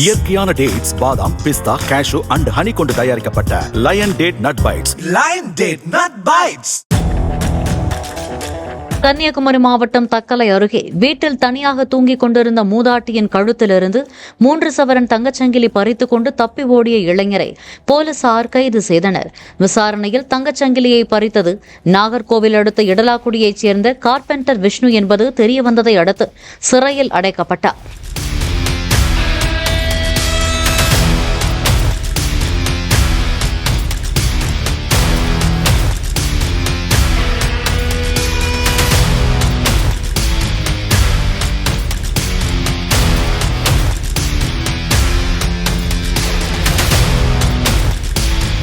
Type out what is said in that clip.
இயற்கையான டேட்ஸ் பாதாம் பிஸ்தா cash and honey கொண்டு தயாரிக்கப்பட்ட Lion Date Nut Bites Lion Date Nut Bites. Kanyakumari மாவட்டம் தக்கலை அருகே வீட்டில் தனியாக தூங்கிக் கொண்டிருந்த மூதாட்டியின் கழுத்திலிருந்து மூன்று சவரன் தங்கச்சங்கிலி பறித்துக் கொண்டு தப்பி ஓடிய இளைஞரை போலீசார் கைது செய்தனர். விசாரணையில் தங்கச்சங்கிலியை பறித்தது நாகர்கோவில் அடுத்த இடலாக்குடியைச் சேர்ந்த கார்பெண்டர் விஷ்ணு என்பது தெரியவந்ததை அடுத்து சிறையில் அடைக்கப்பட்டார்.